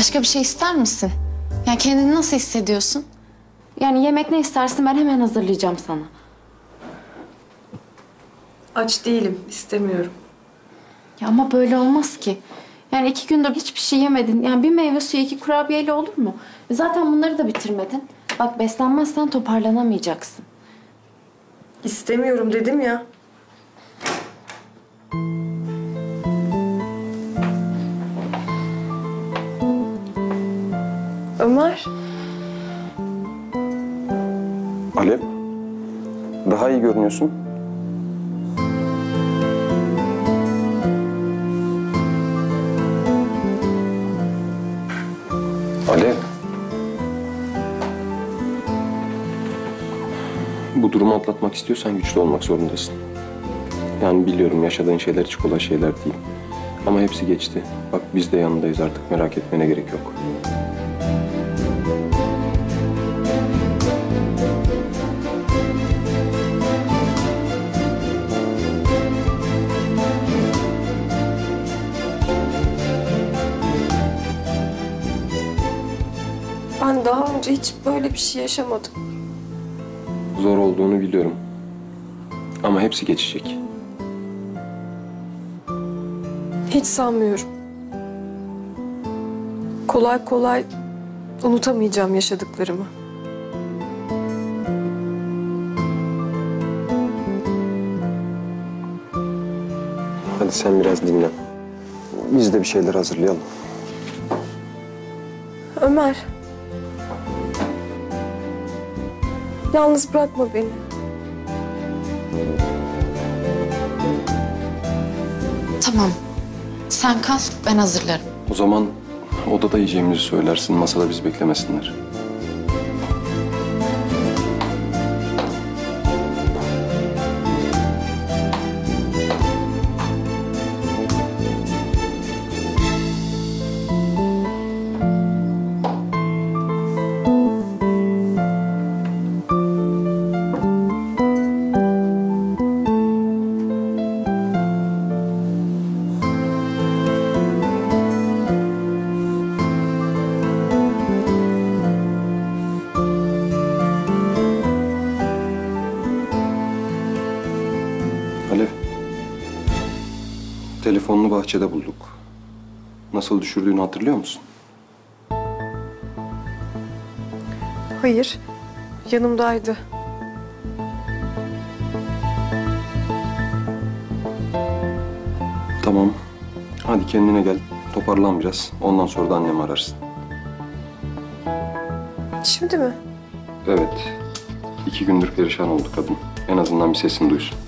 Başka bir şey ister misin? Yani kendini nasıl hissediyorsun? Yani yemek ne istersin ben hemen hazırlayacağım sana. Aç değilim, istemiyorum. Ya ama böyle olmaz ki. Yani iki gündür hiçbir şey yemedin. Yani bir meyve suyu iki kurabiyeyle olur mu? E Zaten bunları da bitirmedin. Bak beslenmezsen toparlanamayacaksın. İstemiyorum dedim ya. Ömer, Alev, daha iyi görünüyorsun. Alev. Bu durumu atlatmak istiyorsan güçlü olmak zorundasın. Yani biliyorum yaşadığın şeyler hiç kolay şeyler değil. Ama hepsi geçti. Bak biz de yanındayız artık merak etmene gerek yok. Ben daha önce hiç böyle bir şey yaşamadım. Zor olduğunu biliyorum. Ama hepsi geçecek. Hiç sanmıyorum. Kolay kolay unutamayacağım yaşadıklarımı. Hadi sen biraz dinlen. Biz de bir şeyler hazırlayalım. Ömer. Yalnız bırakma beni. Tamam. Sen kal, ben hazırlarım. O zaman odada yiyeceğimizi söylersin, masada bizi beklemesinler. Alev. Telefonunu bahçede bulduk. Nasıl düşürdüğünü hatırlıyor musun? Hayır, yanımdaydı. Tamam. Hadi kendine gel. Toparlan biraz. Ondan sonra da annemi ararsın. Şimdi mi? Evet. İki gündür perişan oldu kadın. En azından bir sesini duysun.